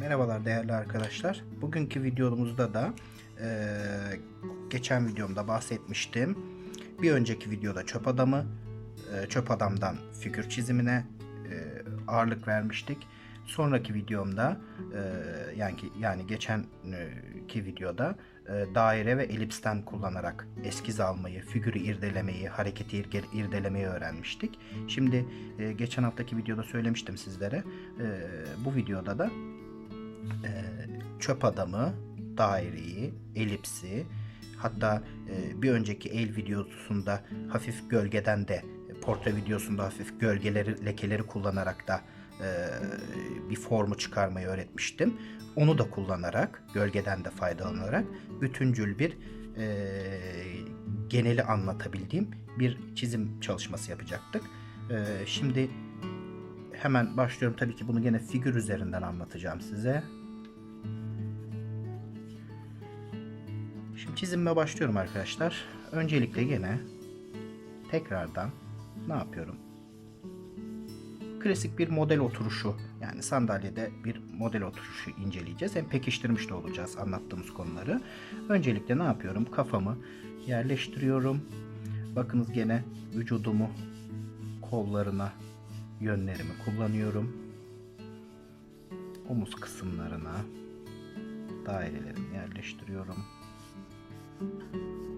Merhabalar değerli arkadaşlar. Bugünkü videomuzda da eee, geçen videomda bahsetmiştim. Bir önceki videoda çöp adamı, eee, çöp adamdan figür çizimine eee, ağırlık vermiştik. Sonraki videomda eee, yani yani geçenki videoda eee, daire ve elipsten kullanarak eskiz almayı, figürü irdelemeyi, hareketi irdelemeyi öğrenmiştik. Şimdi eee, geçen haftaki videoda söylemiştim sizlere. Eee, bu videoda da e, çöp adamı, daireyi, elipsi, hatta e, bir önceki el videosunda hafif gölgeden de portre videosunda hafif gölgeleri, lekeleri kullanarak da e, bir formu çıkarmayı öğretmiştim. Onu da kullanarak, gölgeden de faydalanarak bütüncül bir e, geneli anlatabildiğim bir çizim çalışması yapacaktık. E, şimdi hemen başlıyorum. Tabii ki bunu gene figür üzerinden anlatacağım size. Çizimime başlıyorum arkadaşlar. Öncelikle gene tekrardan ne yapıyorum? Klasik bir model oturuşu yani sandalyede bir model oturuşu inceleyeceğiz. Hem pekiştirmiş de olacağız anlattığımız konuları. Öncelikle ne yapıyorum? Kafamı yerleştiriyorum. Bakınız gene vücudumu kollarına yönlerimi kullanıyorum. Omuz kısımlarına dairelerimi yerleştiriyorum. Thank you.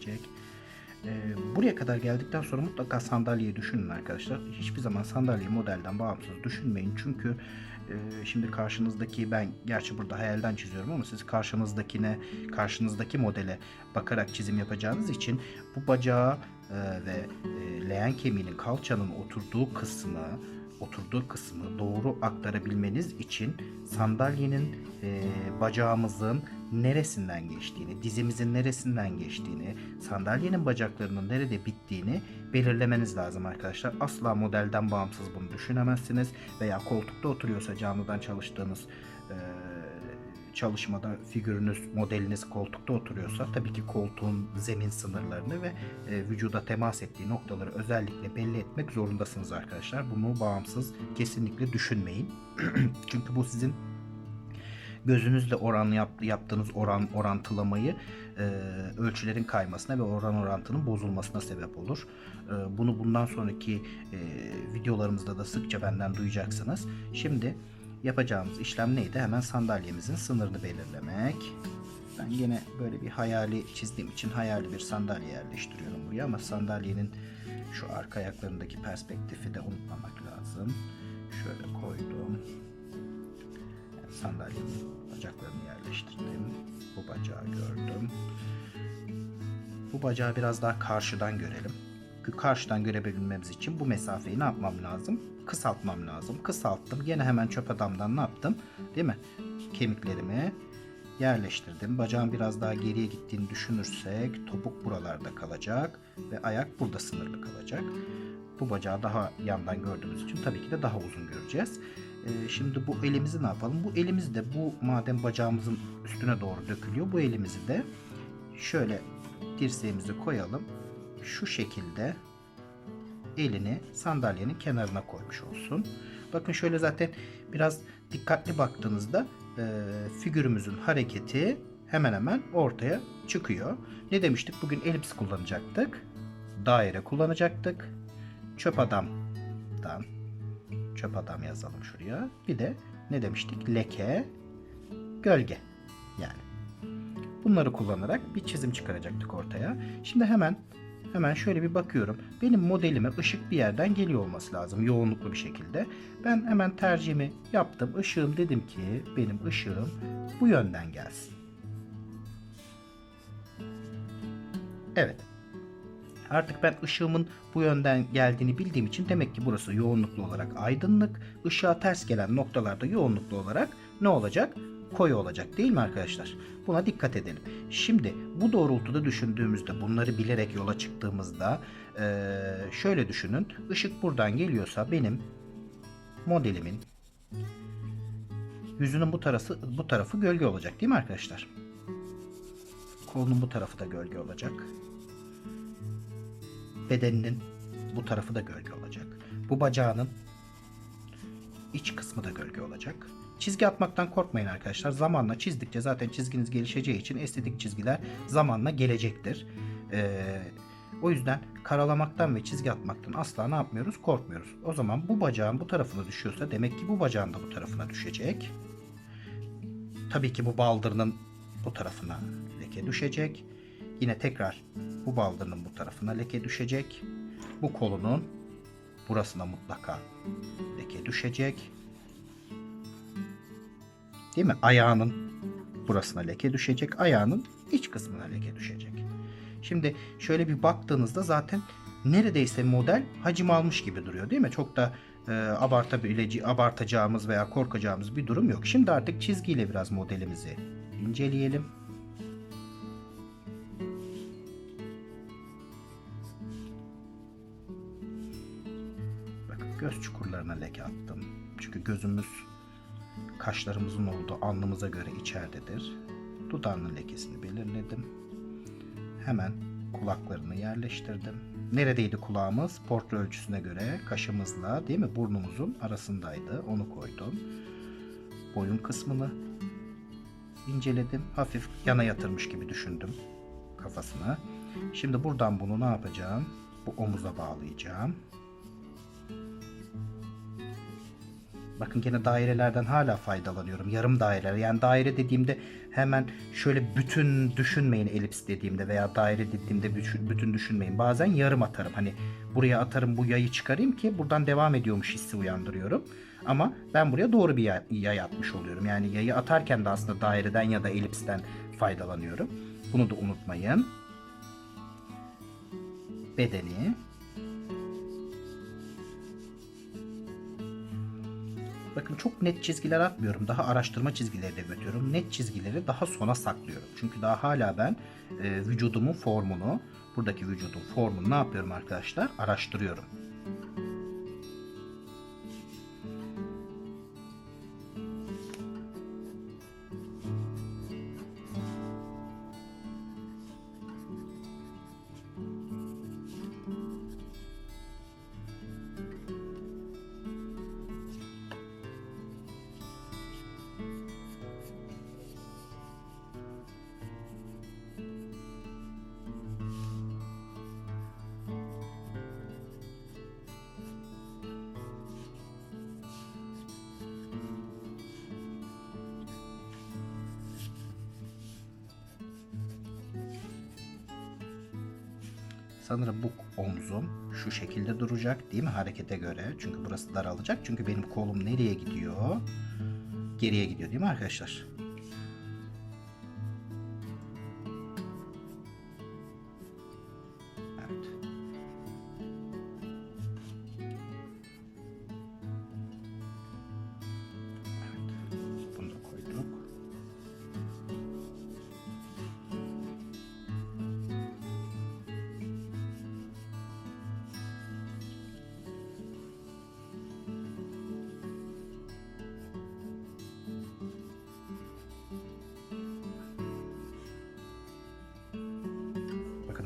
Gelecek. Ee, buraya kadar geldikten sonra mutlaka sandalyeyi düşünün arkadaşlar. Hiçbir zaman sandalye modelden bağımsız düşünmeyin. Çünkü e, şimdi karşınızdaki ben gerçi burada hayalden çiziyorum ama siz karşınızdakine karşınızdaki modele bakarak çizim yapacağınız için bu bacağı e, ve e, leğen kemiğinin kalçanın oturduğu kısmı oturduğu kısmı doğru aktarabilmeniz için sandalyenin e, bacağımızın neresinden geçtiğini, dizimizin neresinden geçtiğini, sandalyenin bacaklarının nerede bittiğini belirlemeniz lazım arkadaşlar. Asla modelden bağımsız bunu düşünemezsiniz veya koltukta oturuyorsa canlıdan çalıştığınız e, çalışmada figürünüz, modeliniz koltukta oturuyorsa tabii ki koltuğun zemin sınırlarını ve e, vücuda temas ettiği noktaları özellikle belli etmek zorundasınız arkadaşlar. Bunu bağımsız kesinlikle düşünmeyin. Çünkü bu sizin gözünüzle oran yap, yaptığınız oran orantılamayı e, ölçülerin kaymasına ve oran orantının bozulmasına sebep olur. E, bunu bundan sonraki e, videolarımızda da sıkça benden duyacaksınız. Şimdi yapacağımız işlem neydi? Hemen sandalyemizin sınırını belirlemek. Ben yine böyle bir hayali çizdiğim için hayali bir sandalye yerleştiriyorum buraya ama sandalyenin şu arka ayaklarındaki perspektifi de unutmamak lazım. Şöyle koydum. Yani sandalyenin bacaklarını yerleştirdim. Bu bacağı gördüm. Bu bacağı biraz daha karşıdan görelim. Karşıdan görebilmemiz için bu mesafeyi ne yapmam lazım? Kısaltmam lazım. Kısalttım. Yine hemen çöp adamdan ne yaptım? Değil mi? Kemiklerimi yerleştirdim. Bacağın biraz daha geriye gittiğini düşünürsek topuk buralarda kalacak ve ayak burada sınırlı kalacak. Bu bacağı daha yandan gördüğümüz için tabii ki de daha uzun göreceğiz. Ee, şimdi bu elimizi ne yapalım? Bu elimizi de bu madem bacağımızın üstüne doğru dökülüyor bu elimizi de şöyle dirseğimizi koyalım. Şu şekilde elini sandalyenin kenarına koymuş olsun. Bakın şöyle zaten biraz dikkatli baktığınızda e, figürümüzün hareketi hemen hemen ortaya çıkıyor. Ne demiştik? Bugün elips kullanacaktık. Daire kullanacaktık. Çöp adamdan çöp adam yazalım şuraya. Bir de ne demiştik? Leke, gölge. Yani bunları kullanarak bir çizim çıkaracaktık ortaya. Şimdi hemen hemen şöyle bir bakıyorum. Benim modelime ışık bir yerden geliyor olması lazım yoğunluklu bir şekilde. Ben hemen tercihimi yaptım. Işığım dedim ki benim ışığım bu yönden gelsin. Evet. Artık ben ışığımın bu yönden geldiğini bildiğim için demek ki burası yoğunluklu olarak aydınlık. Işığa ters gelen noktalarda yoğunluklu olarak ne olacak? Koyu olacak değil mi arkadaşlar? Buna dikkat edelim. Şimdi bu doğrultuda düşündüğümüzde bunları bilerek yola çıktığımızda şöyle düşünün. Işık buradan geliyorsa benim modelimin yüzünün bu tarafı bu tarafı gölge olacak değil mi arkadaşlar? Kolunun bu tarafı da gölge olacak. Bedeninin bu tarafı da gölge olacak. Bu bacağının iç kısmı da gölge olacak. Çizgi atmaktan korkmayın arkadaşlar. Zamanla çizdikçe zaten çizginiz gelişeceği için estetik çizgiler zamanla gelecektir. Ee, o yüzden karalamaktan ve çizgi atmaktan asla ne yapmıyoruz? Korkmuyoruz. O zaman bu bacağın bu tarafına düşüyorsa demek ki bu bacağın da bu tarafına düşecek. Tabii ki bu baldırının bu tarafına leke düşecek. Yine tekrar bu baldırının bu tarafına leke düşecek. Bu kolunun burasına mutlaka leke düşecek. Değil mi? Ayağının burasına leke düşecek. Ayağının iç kısmına leke düşecek. Şimdi şöyle bir baktığınızda zaten neredeyse model hacim almış gibi duruyor değil mi? Çok da e, abartabilece abartacağımız veya korkacağımız bir durum yok. Şimdi artık çizgiyle biraz modelimizi inceleyelim. Göz çukurlarına leke attım. Çünkü gözümüz kaşlarımızın olduğu alnımıza göre içeridedir. Dudağının lekesini belirledim. Hemen kulaklarını yerleştirdim. Neredeydi kulağımız? Portre ölçüsüne göre kaşımızla değil mi burnumuzun arasındaydı. Onu koydum. Boyun kısmını inceledim. Hafif yana yatırmış gibi düşündüm kafasını. Şimdi buradan bunu ne yapacağım? Bu omuza bağlayacağım. Bakın gene dairelerden hala faydalanıyorum. Yarım daireler. Yani daire dediğimde hemen şöyle bütün düşünmeyin elips dediğimde veya daire dediğimde bütün, düşünmeyin. Bazen yarım atarım. Hani buraya atarım bu yayı çıkarayım ki buradan devam ediyormuş hissi uyandırıyorum. Ama ben buraya doğru bir yay atmış oluyorum. Yani yayı atarken de aslında daireden ya da elipsten faydalanıyorum. Bunu da unutmayın. Bedeni Bakın çok net çizgiler atmıyorum. Daha araştırma çizgileri de götürüyorum. Net çizgileri daha sona saklıyorum. Çünkü daha hala ben e, vücudumun formunu, buradaki vücudun formunu ne yapıyorum arkadaşlar? Araştırıyorum. Sanırım bu omzum şu şekilde duracak değil mi harekete göre? Çünkü burası daralacak. Çünkü benim kolum nereye gidiyor? Geriye gidiyor değil mi arkadaşlar?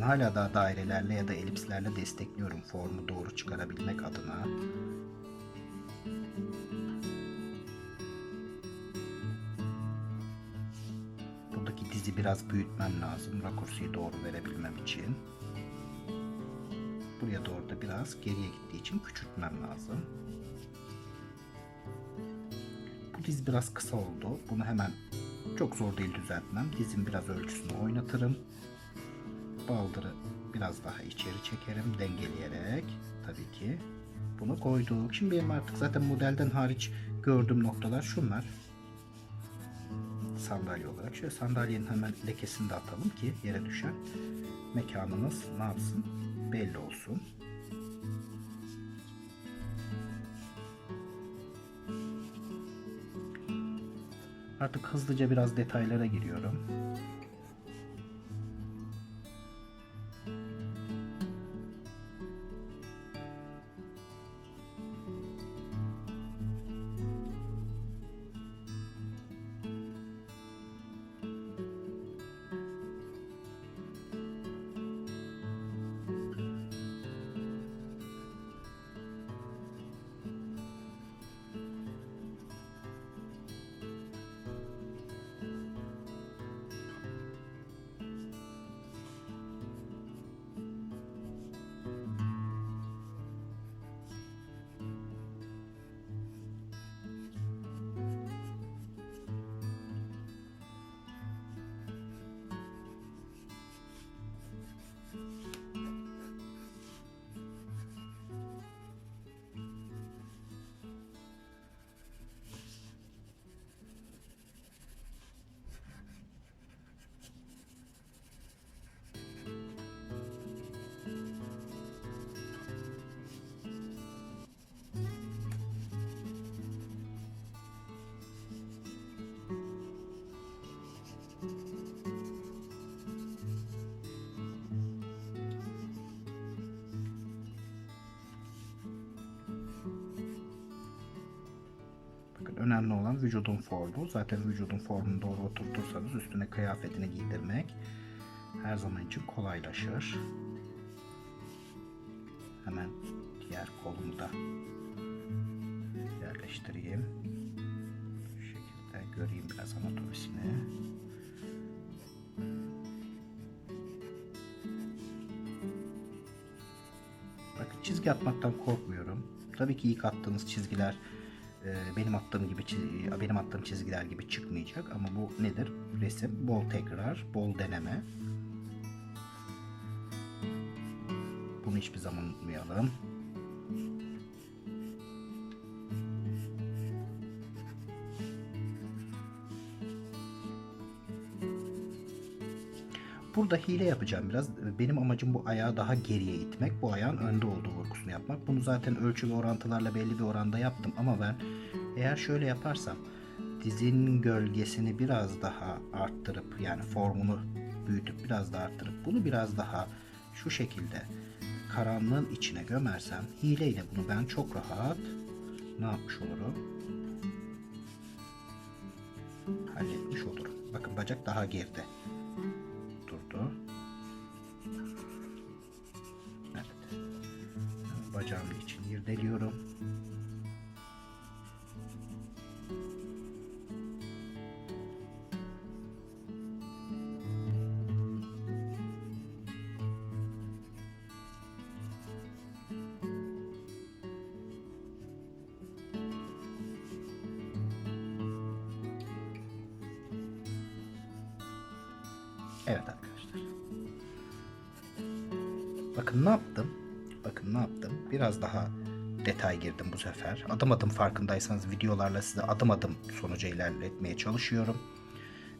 Hala daha dairelerle ya da elipslerle destekliyorum formu doğru çıkarabilmek adına. Buradaki dizi biraz büyütmem lazım rakursuyu doğru verebilmem için. Buraya doğru da biraz geriye gittiği için küçültmem lazım. Bu diz biraz kısa oldu. Bunu hemen çok zor değil düzeltmem. Dizin biraz ölçüsünü oynatırım baldırı biraz daha içeri çekerim dengeleyerek tabii ki bunu koyduk. Şimdi benim artık zaten modelden hariç gördüğüm noktalar şunlar. Sandalye olarak. Şöyle sandalyenin hemen lekesini de atalım ki yere düşen mekanımız ne yapsın? belli olsun. Artık hızlıca biraz detaylara giriyorum. Önemli olan vücudun formu. Zaten vücudun formunu doğru oturtursanız üstüne kıyafetini giydirmek her zaman için kolaylaşır. Hemen diğer kolumu da yerleştireyim. Şu şekilde göreyim biraz anatomisini. Bakın çizgi atmaktan korkmuyorum. Tabii ki ilk attığınız çizgiler benim attığım gibi çiz- benim attığım çizgiler gibi çıkmayacak ama bu nedir? Resim, bol tekrar, bol deneme. Bunu hiçbir zaman unutmayalım. Burada hile yapacağım biraz. Benim amacım bu ayağı daha geriye itmek. Bu ayağın önde olduğu vurgusunu yapmak. Bunu zaten ölçü ve orantılarla belli bir oranda yaptım. Ama ben eğer şöyle yaparsam dizinin gölgesini biraz daha arttırıp yani formunu büyütüp biraz daha arttırıp bunu biraz daha şu şekilde karanlığın içine gömersem hileyle bunu ben çok rahat ne yapmış olurum? Halletmiş olurum. Bakın bacak daha geride durdu. Evet. Bacağım için irdeliyorum. Bakın ne yaptım? Bakın ne yaptım? Biraz daha detay girdim bu sefer. Adım adım farkındaysanız videolarla size adım adım sonuca ilerletmeye çalışıyorum.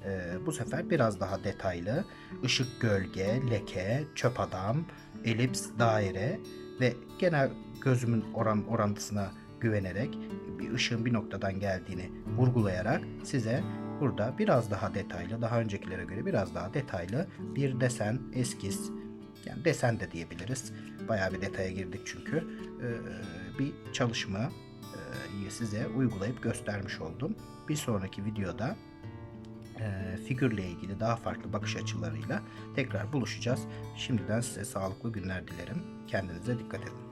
Ee, bu sefer biraz daha detaylı ışık, gölge, leke, çöp adam, elips, daire ve genel gözümün oran orantısına güvenerek bir ışığın bir noktadan geldiğini vurgulayarak size burada biraz daha detaylı, daha öncekilere göre biraz daha detaylı bir desen, eskiz, yani desen de diyebiliriz. Bayağı bir detaya girdik çünkü. Ee, bir çalışma e, size uygulayıp göstermiş oldum. Bir sonraki videoda e, figürle ilgili daha farklı bakış açılarıyla tekrar buluşacağız. Şimdiden size sağlıklı günler dilerim. Kendinize dikkat edin.